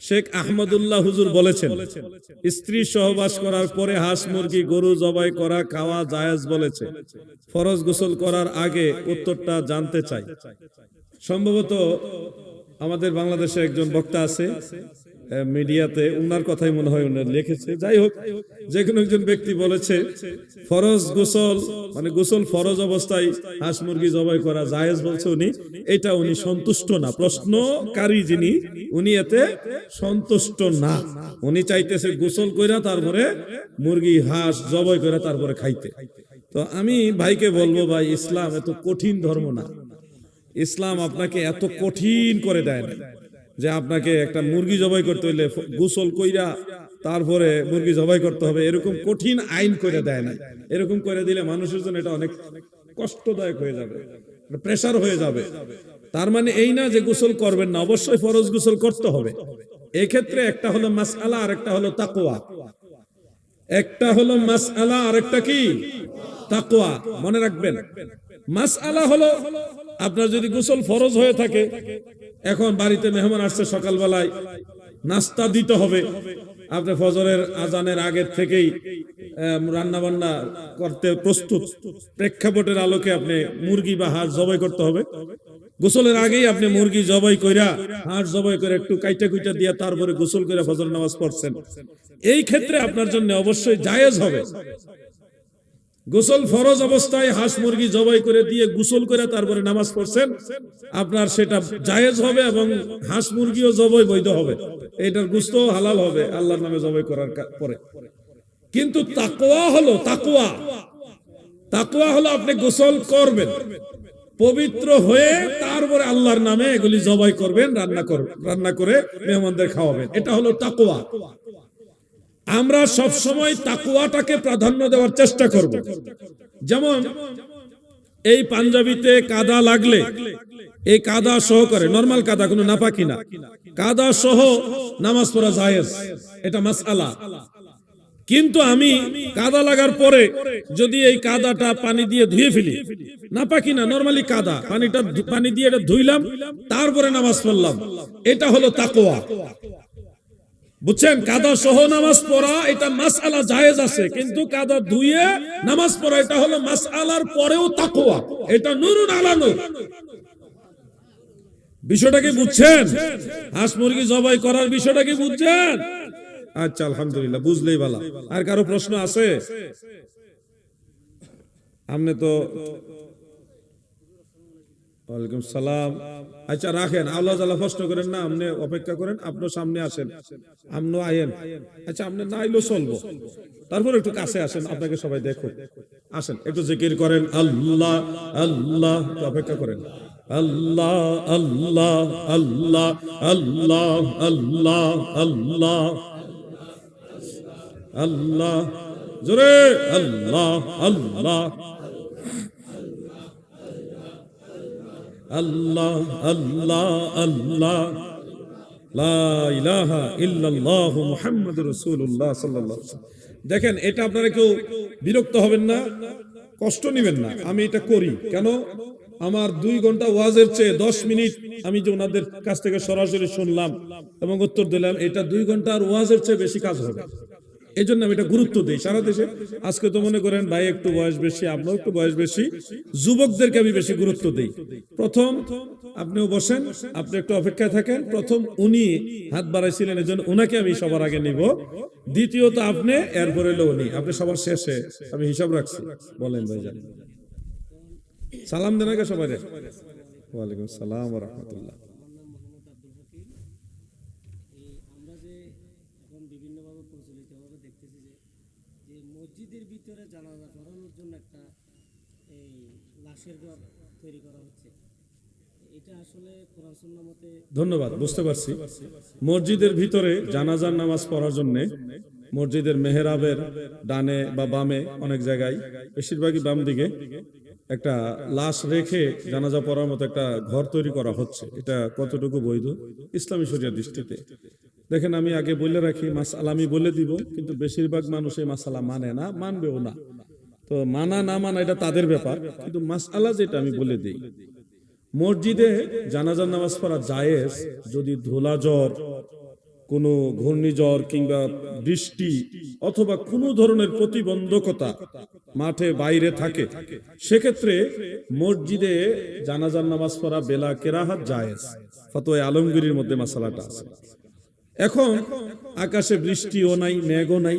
শেখ আহমদুল্লাহ হুজুর বলেছেন, স্ত্রী সহবাস করার পরে হাঁস মুরগি গরু জবাই করা, খাওয়া জায়েজ বলেছে। ফরজ গোসল করার আগে উত্তরটা জানতে চাই। সম্ভবত আমাদের বাংলাদেশে একজন বক্তা আছে মিডিয়াতে উনার কথাই মনে হয় উনি লিখেছে। যাই হোক যে কোনো একজন ব্যক্তি বলেছে, ফরজ গোসল মানে গোসল ফরজ অবস্থায় হাঁস মুরগি জবাই করা জায়েজ বলছে উনি। এটা উনি সন্তুষ্ট না। প্রশ্নকারী যিনি, উনি এতে সন্তুষ্ট না। উনি চাইতেছে গোসল কইরা তারপরে মুরগি, হাঁস জবাই করে তারপরে খাইতে। তো আমি ভাইকে বলব, ভাই, ইসলাম এত কঠিন ধর্ম না। ইসলাম আপনাকে এত কঠিন করে দেয় না। যে আপনাকে একটা মুরগি জবাই করতে হইলে গোসল কইরা তারপরে মুরগি জবাই করতে হবে, এরকম কঠিন আইন করে দেয় না এরকম করে দিলে মানুষের জন্য এটা অনেক কষ্টদায়ক হয়ে যাবে প্রেসার হয়ে যাবে। তার মানে এই না যে গোসল করবেন না, অবশ্যই ফরজ গোসল করতে হবে। এক্ষেত্রে একটা হলো মাসআলা আর একটা হলো তাকোয়া একটা হলো মাসআলা আর একটা কি? তাকোয়া মনে রাখবেন, মাসআলা হলো আপনার যদি গোসল ফরজ হয়ে থাকে এখন বাড়িতে মেহমান আসছে সকালবেলায়, নাস্তা দিতে হবে। আপনি ফজরের আজানের আগের থেকেই রান্না বান্না করতে প্রস্তুত। প্রেক্ষাপটের আলোকে আপনি মুরগি বা হাঁস জবাই করতে হবে। গোসলের আগেই আপনি মুরগি জবাই কইরা, হাঁস জবাই করে একটু কাইটা কুইটা দিয়া তারপরে গোসল করে ফজর নামাজ পড়ছেন। এই ক্ষেত্রে আপনার জন্য অবশ্যই জায়েজ হবে। গোসল ফরজ অবস্থায় হাঁস মুরগি জবাই করে দিয়ে গোসল করে তারপরে নামাজ পড়ছেন, আপনার সেটা জায়েজ হবে এবং হাঁস মুরগিও জবাই বৈধ হবে। এটার গুস্ত হালাল হবে আল্লাহর নামে জবাই করার পরে। কিন্তু তাকওয়া হলো, তাকওয়া। তাকওয়া হলো আপনি গোসল করবেন, পবিত্র হয়ে তারপরে আল্লাহর নামে এগুলি জবাই করবেন, রান্না করবেন রান্না করে মেহমানদের খাওয়াবেন। এটা হলো তাকওয়া। আমরা সব সময় তাকুয়াটাকে প্রাধান্য দেওয়ার চেষ্টা করব। যেমন, এই পাঞ্জাবিতে কাদা লাগলে, এই কাদা সহ করে নরমাল কাদা, কোনো নাপাকি না। কাদা সহ নামাজ পড়া জায়েজ, এটা মাসআলা। কিন্তু আমি কাদা লাগার পরে যদি এই কাদাটা পানি দিয়ে ধুয়ে ফেলি না পাকি না নরমালি কাদা, পানিটা পানি দিয়ে এটা ধুইলাম, তারপরে নামাজ পড়লাম। এটা হলো তাকোয়া বুঝছেন? কাদা সহ নামাজ পড়া, এটা মাস আলা জায়েজ আছে। কিন্তু কাদা ধুয়ে নামাজ পড়া, এটা হলো মাসআলার পরেও তাকওয়া। এটা নুরুন আলা নূর। বিষয়টা কি বুঝছেন? হাঁস মুরগি জবাই করার বিষয়টা কি বুঝছেন? আচ্ছা আলহামদুলিল্লাহ, বুঝলেই ভালো। আর কারও প্রশ্ন আছে? আপনি তো ওয়ালাইকুম সালাম। আচ্ছা রাখেন। আল্লাহ তাআলা প্রশ্ন করেন, না, আপনি অপেক্ষা করেন আপনি সামনে আসেন, আপনিও আয়েন। আচ্ছা আপনি না আইলেও চলবো। তারপর একটু কাছে আসেন, আপনাকে সবাই দেখুক। আসেন, একটু জিকির করেন, আল্লাহ আল্লাহ অপেক্ষা করেন, আল্লাহ আল্লাহ আল্লাহ আল্লাহ আল্লাহ আল্লাহ আল্লাহ। জোরে, আল্লাহ আল্লাহ আল্লাহ আল্লাহ আল্লাহ। দেখেন, এটা আপনারা কেউ বিরক্ত হবেন না, কষ্ট নেবেন না। আমি এটা করি। কেন? আমার দুই ঘণ্টা ওয়াজের চেয়ে দশ মিনিট আমি যে ওনাদের কাছ থেকে সরাসরি শুনলাম এবং উত্তর দিলাম, এটা দুই ঘণ্টা আর ওয়াজের চেয়ে বেশি কাজ হবে। এই জন্য আমি এটা গুরুত্ব দিই। সারা দেশে আজকে তো মনে করেন ভাই একটু বয়স বেশি আপনার একটু বয়স বেশি, যুবকদেরকে আমি বেশি গুরুত্ব দিই। প্রথম আপনিও বসেন, আপনি একটু অপেক্ষায় থাকেন। প্রথম উনি হাত বাড়াইছিলেন এই জন্য উনাকে আমি সবার আগে নিব। দ্বিতীয়ত আপনি, এরপরে হলো উনি। আপনি সবার শেষে আমি হিসাব রাখছি। বলেন ভাইজান সালাম দেন আগে সবাই ওয়ালাইকুম সালাম রহমতুল্লাহ এই আমরা যে এখন বিভিন্নভাবে প্রচলিতভাবে দেখতেছি যে যে মসজিদের ভিতরে জানাজা পড়ানোর জন্য একটা, এই লাশের ঘর তৈরি করা হচ্ছে। ধন্যবাদ, বুঝতে পারছি। মসজিদের ভিতরে জানাজার নামাজ পড়ার জন্য মসজিদের মেহরাবের ডানে বা বামে অনেক জায়গায়, বেশিরভাগই বাম দিকে একটা লাশ রেখে জানাজা পড়ার মতো একটা ঘর তৈরি করা হচ্ছে। এটা কতটুকু বৈধ? ইসলামী শরিয়ার দৃষ্টিতে। দেখেন, আমি আগে বলে রাখি, মাসালা আমি বলে দিব, কিন্তু বেশিরভাগ মানুষ এই মাসালা মানে না, মানবেও না। তো মানা না মানা, এটা তাদের ব্যাপার, কিন্তু মাসালা যেটা আমি বলে দিই, মসজিদে জানাজার নামাজ পড়া জায়েজ, যদি ধোলা জ্বর কোনো ঘূর্ণিঝড় কিংবা বৃষ্টি অথবা কোনো ধরনের প্রতিবন্ধকতা মাঠে বাইরে থাকে, সেক্ষেত্রে মসজিদে জানাজার নামাজ পড়া বেলা কেরাহাত জায়েজ। ফতোয় আলমগীরের মধ্যে মাসালাটা আছে। এখন আকাশে বৃষ্টিও নাই, মেঘও নাই,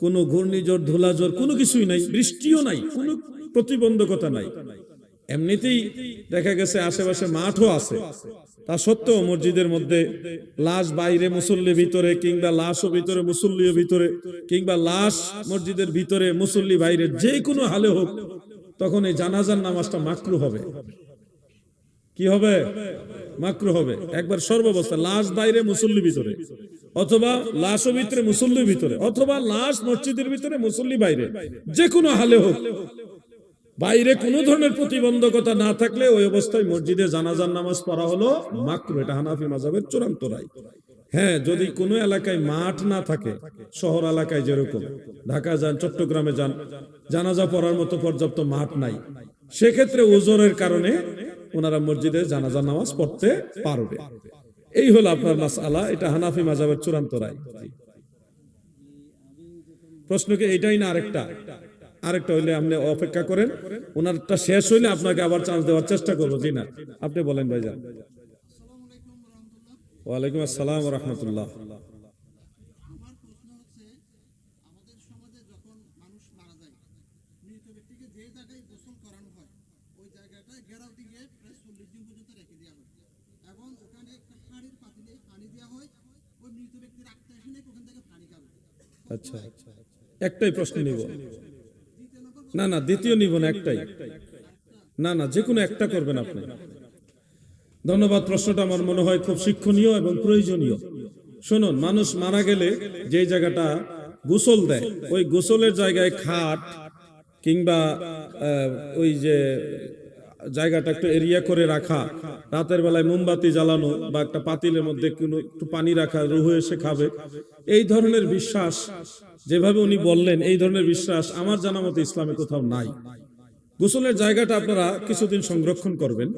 কোনো ঘূর্ণিঝড়, ধুলাঝড়, কোনো কিছুই নাই, বৃষ্টিও নাই, কোনো প্রতিবন্ধকতা নাই। এমনিতেই দেখা গেছে আশেপাশে মাঠও আছে। তা সত্ত্বেও মসজিদের মধ্যে লাশ বাইরে মুসল্লি ভিতরে কিংবা লাশও ভিতরে মুসল্লিও ভিতরে, কিংবা লাশ মসজিদের ভিতরে মুসল্লি বাইরে, যে কোনো হালে হোক, তখন এই জানাজার নামাজটা মাকরু হবে। কি হবে? মাকরু হবে। একবার সর্বাবস্থা, লাশ বাইরে মুসল্লি ভিতরে, অথবা লাশও ভিতরে মুসল্লির ভিতরে, অথবা লাশ মসজিদের ভিতরে মুসল্লি বাইরে। যে কোনো হালে হোক। বাইরে কোনো ধরনের প্রতিবন্ধকতা না থাকলে ওই অবস্থায় মসজিদে জানাজার নামাজ পড়া হলো মাকরু। এটা হানাফি মাজাবের চূড়ান্ত রায়। হ্যাঁ যদি কোনো এলাকায় মাঠ না থাকে, শহর এলাকায় যেরকম ঢাকা যান, চট্টগ্রামে যান, জানাজা পড়ার মতো পর্যাপ্ত মাঠ নাই। সেক্ষেত্রে ওজোরের কারণে ওনারা মসজিদে জানাজা নামাজ পড়তে পারবে। এই হলো আপনার মাসআলা, এটা হানাফি মাজাবের চূড়ান্ত রায়। প্রশ্ন কি এটাই না আরেকটা? আরেকটা হইলে আপনি অপেক্ষা করেন, ওনারটা শেষ হইলে আপনাকে আবার চান্স দেওয়ার চেষ্টা করব। জি না, আপনি বলেন ভাইজান। ওয়ালাইকুম আসসালাম রহমতুল্লাহ আমার প্রশ্ন হচ্ছে আমাদের সমাজে যখন মানুষ মারা যায় মৃত ব্যক্তিকে যে জায়গায় গোসল করানো হয় ওই জায়গাটায় ঘেরাও দিয়ে প্রায় চল্লিশ দিন পর্যন্ত রেখে দেওয়া হয় এবং ওখানে একটা হাঁড়ির পাতিলে পানি দেওয়া হয় ওই মৃত ব্যক্তির আত্মা এসে নাকি ওখান থেকে পানি খাবে আচ্ছা। একটাই প্রশ্ন নিব। না না, দ্বিতীয় নিব না, একটাই। না না, যে কোনো একটা করবেন আপনি। ধন্যবাদ, প্রশ্নটা আমার মনে হয় খুব শিক্ষণীয় এবং প্রয়োজনীয়। শুনুন, মানুষ মারা গেলে যে জায়গাটা গোসল দেয়, ওই গোসলের জায়গায় খাট কিংবা ওই যে জায়গাটা একটু এরিয়া করে রাখা। রাতের বেলায় মোমবাতি জ্বালানো বা একটা পাতিলের মধ্যে কোনো একটু পানি রাখা, রুহু এসে খাবে। এই ধরনের বিশ্বাস যেভাবে উনি বললেন, এই ধরনের বিশ্বাস আমার জানা মতো ইসলামে কোথাও নাই। গোসলের জায়গাটা আপনারা কিছুদিন সংরক্ষণ করবেন।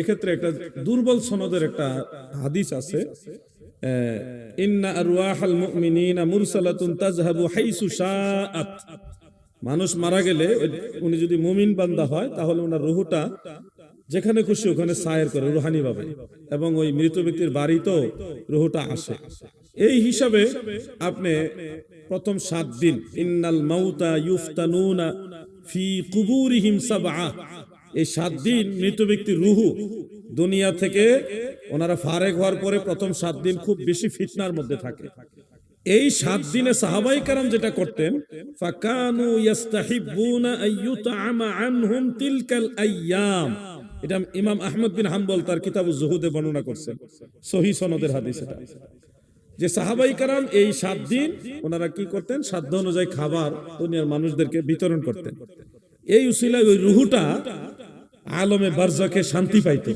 এক্ষেত্রে একটা দুর্বল সনদের একটা হাদিস আছে ইন্না আরওয়াহাল মুমিনিনা মুরসালাতুন তাযহাবু হাইসু শাআত। মানুষ মারা গেলে উনি যদি মুমিন বান্দা হয়, তাহলে ওনার রুহুটা যেখানে খুশি ওখানে সায়ের করে, রুহানি ভাবে। এবং ওই মৃত ব্যক্তির বাড়িতেও রুহুটা আসে। এই হিসাবে আপনি প্রথম সাত দিন, ইন্নাল মাউতা ইউফতানুনা ফি কুবুরিহিম সাবআ। এই সাত দিন মৃত ব্যক্তির রুহু দুনিয়া থেকে ওনারা ফারেক হওয়ার পরে প্রথম সাত দিন খুব বেশি ফিটনার মধ্যে থাকে। এই সাত দিনে সাহাবাই কারাম যেটা করতেন, ফাকানু ইয়াস্তাহিবুনা আইয়ুতআমা আনহুম তিলকাল আইয়াম। এটা ইমাম আহমদ বিন হাম্বল তার কিতাব জুহুদে বর্ণনা করছেন। সহি সনদের হাদিস এটা। যে সাহাবাই কারাম এই সাত দিন ওনারা কি করতেন? সাধ্য অনুযায়ী খাবার দুনিয়ার মানুষদেরকে বিতরণ করতেন। এই উসিলায় ওই রুহুটা আলমে বারজাকে শান্তি পাইতো।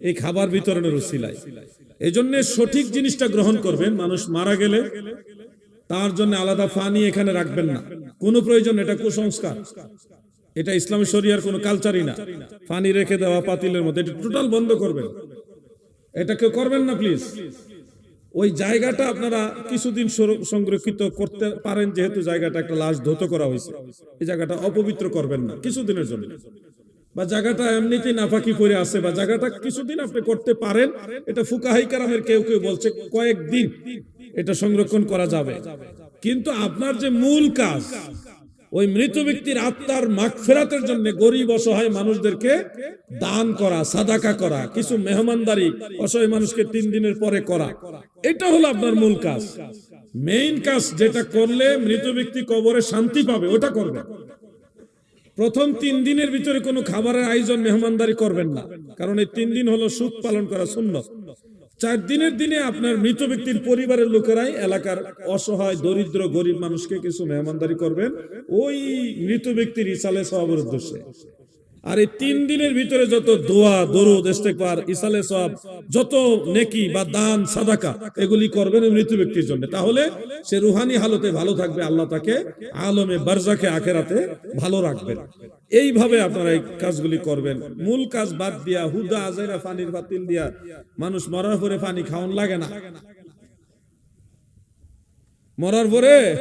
এই খাবার বিতরণের উসিলায়। এই সঠিক জিনিসটা গ্রহণ করবেন, মানুষ মারা গেলে তার জন্য আলাদা ফানি এখানে রাখবেন না। কোনো প্রয়োজন, এটা কুসংস্কার। এটা ইসলামী শরিয়ার কোনো কালচারই না। ফানি রেখে দেওয়া পাতিলের মধ্যে, এটা টোটাল বন্ধ করবেন। এটা কেউ করবেন না প্লিজ ওই জায়গাটা আপনারা কিছুদিন সংরক্ষিত করতে পারেন, যেহেতু জায়গাটা একটা লাশ ধৌত করা হয়েছে। এই জায়গাটা অপবিত্র করবেন না, কিছুদিনের জন্য। বা জায়গাটা এমনিতেই নাফাকি পড়ে আছে বা জায়গাটা কিছুদিন আপনি করতে পারেন, এটা ফুকাহাই কারামের কেউ কেউ বলছে কয়েকদিন এটা সংরক্ষণ করা যাবে। কিন্তু আপনার যে মূল কাজ, ওই মৃত ব্যক্তির আত্মার মাগফেরাতের জন্য গরিব, অসহায় মানুষদেরকে দান করা, সাদাকা করা, কিছু মেহমানদারি, অসহায় মানুষকে তিন দিনের পরে করা, এটা হলো আপনার মূল কাজ। মেইন কাজ যেটা করলে মৃত ব্যক্তি কবরে শান্তি পাবে, ওটা করবে। প্রথম তিন দিনের ভিতরে কোনো খাবারের আয়োজন মেহমানদারি করবেন না। কারণ এই তিন দিন হলো সুখ পালন করা শূন্য চার দিনের দিনে আপনার মৃত ব্যক্তির পরিবারের লোকেরাই এলাকার অসহায়, দরিদ্র, গরিব মানুষকে কিছু মেহমানদারি করবেন। ওই মৃত ব্যক্তির ইসালে সবাবের উদ্দেশ্যে। আর এই তিন দিনের ভিতরে যত দোয়া, দরুদ ইস্তেকবার ইসালে সব যত নেকি বা দান, সাদাকা, এগুলি করবেন ওই মৃত ব্যক্তির জন্য। তাহলে সে রুহানি হালতে ভালো থাকবে, আল্লাহ তাকে আলমে বারজাকে আখেরাতে ভালো রাখবেন। এইভাবে আপনারা এই কাজগুলি করবেন। মূল কাজ বাদ দিয়া, হুদা, আজাইরা পানির বাতিল দিয়া, মানুষ মরার পরে পানি খাওয়ান লাগে না। মরার পরে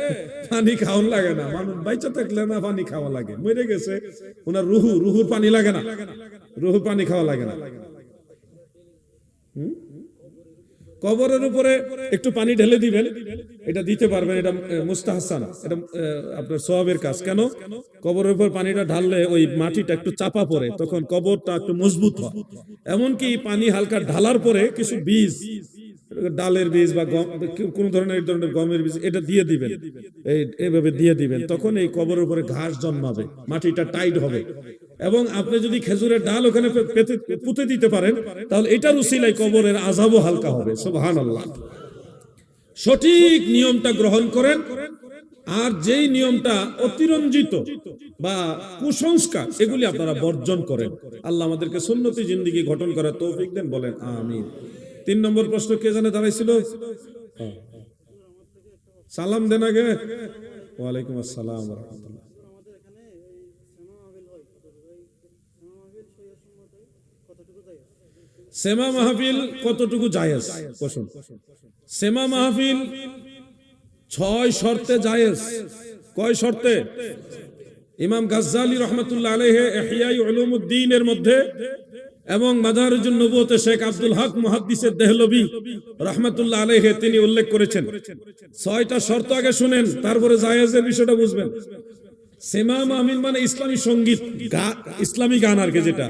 পানি খাওয়ান লাগে না। মানুষ বাইচা থাকলে না পানি খাওয়া লাগে। মরে গেছে, ওনার রুহু, রুহুর পানি লাগে না। রুহুর পানি খাওয়া লাগে না। কবরের উপরে একটু পানি ঢেলে দিবেন। এটা দিতে পারবেন, এটা মুস্তাহাসান। এটা আপনার সোয়াবের কাজ। কেন? কবরের উপর পানিটা ঢাললে ওই মাটিটা একটু চাপা পড়ে, তখন কবরটা একটু মজবুত হয়। এমনকি পানি হালকা ঢালার পরে কিছু বীজ ডালের বীজ বা কোন ধরনের এই ধরনের গমের বীজ, এটা দিয়ে দিবেন। এই, এইভাবে দিয়ে দিবেন। তখন এই কবরের উপরে ঘাস জন্মাবে, মাটিটা টাইট হবে। এবং আপনি যদি খেজুরের ডাল ওখানে পুঁতে দিতে পারেন, তাহলে এটার উসিলাই কবরের আজাবও হালকা হবে। সুবহানাল্লাহ। সঠিক নিয়মটা গ্রহণ করেন, আর যেই নিয়মটা অতিরঞ্জিত বা কুসংস্কার, এগুলি আপনারা বর্জন করেন। আল্লাহ আমাদেরকে সুন্নতি জিন্দিগি গঠন করার তৌফিক দেন, বলেন আমিন। তিন নম্বর প্রশ্ন কে জানে দাঁড়াইছিল। সালাম দেন আগে। ওয়ালাইকুম আসসালাম রাহমাতুল্লাহ। সেমা মাহফিল কতটুকু জায়েজ? প্রশ্ন সেমা মাহফিল ছয় শর্তে জায়েজ। কয় শর্তে? ইমাম গাজ্জালি রহমতুল্লাহ আলাইহি ইহয়াই উলুমুদ্দিনের মধ্যে এবং মাদারুজুন নবুয়তে শেখ আব্দুল হক মুহাদ্দিসের দেহলবি রহমতুল্লাহ আলাইহি তিনি উল্লেখ করেছেন। ছয়টা শর্ত আগে শুনেন, তারপরে জায়েজের বিষয়টা বুঝবেন। সেমা মাহমিল মানে ইসলামী সংগীত ইসলামী গান আর কি যেটা।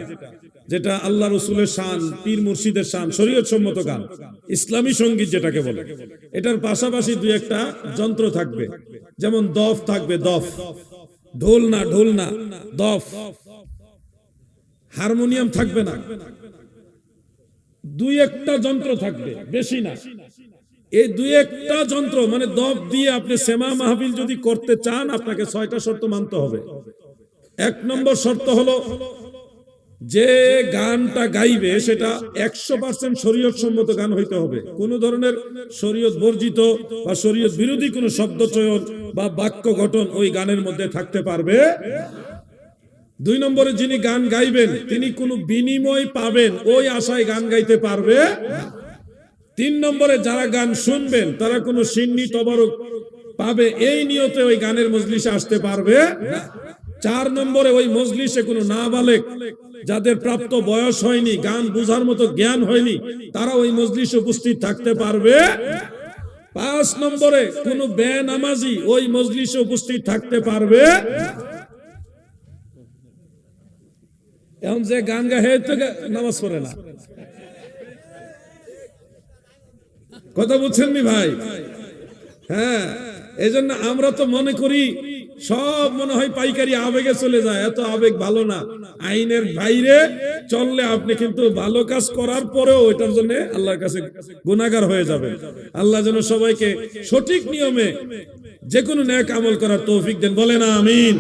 যেটা আল্লাহ রসুলের শান, পীর মুর্শিদের শান শরীয়ত সম্মত গান। ইসলামী সংগীত যেটাকে বলে। এটার পাশাপাশি দুই একটা যন্ত্র থাকবে। যেমন দফ থাকবে, দফ। ঢোল না ঢোল না দফ। হারমোনিয়াম থাকবে না। দুই একটা যন্ত্র থাকবে, বেশি না। এই দুই একটা যন্ত্র মানে দপ দিয়ে আপনি সেমা মাহফিল যদি করতে চান, আপনাকে ছয়টা শর্ত মানতে হবে। এক নম্বর শর্ত হলো, যে গানটা গাইবে, সেটা একশো পার্সেন্ট শরীয়ত সম্মত গান হইতে হবে। কোন ধরনের শরীয়ত বর্জিত বা শরীয়ত বিরোধী কোনো শব্দ চয়ন বা বাক্য গঠন ওই গানের মধ্যে থাকতে পারবে। দুই নম্বরে যিনি গান গাইবেন, তিনি কোনো বিনিময় পাবেন, ওই আশায় গান গাইতে পারবে? তিন নম্বরে যারা গান শুনবেন, তারা কোনো সিন্নি তবরক পাবে, এই নিয়তে ওই গানের মজলিসে আসতে পারবে? চার নম্বরে ওই মজলিসে কোনো না নাবালেক যাদের প্রাপ্ত বয়স হয়নি, গান বোঝার মতো জ্ঞান হয়নি, তারা ওই মজলিসে উপস্থিত থাকতে পারবে? পাঁচ নম্বরে কোনো বেনামাজি ওই মজলিসে উপস্থিত থাকতে পারবে? এখন যে গান গায়ে, হে তো নামাজ পড়ে না। কথা বুঝছেন নি ভাই? হ্যাঁ এই জন্য আমরা তো মনে করি, সব মনে হয় পাইকারি আবেগে চলে যায়, এত আবেগ ভালো না। আইনের বাইরে চললে আপনি কিন্তু ভালো কাজ করার পরেও এটার জন্য আল্লাহর কাছে গুনাহগার হয়ে যাবে। আল্লাহ যেন সবাইকে সঠিক নিয়মে যে কোনো ন্যাক আমল করার তৌফিক দেন। বলে না আমিন।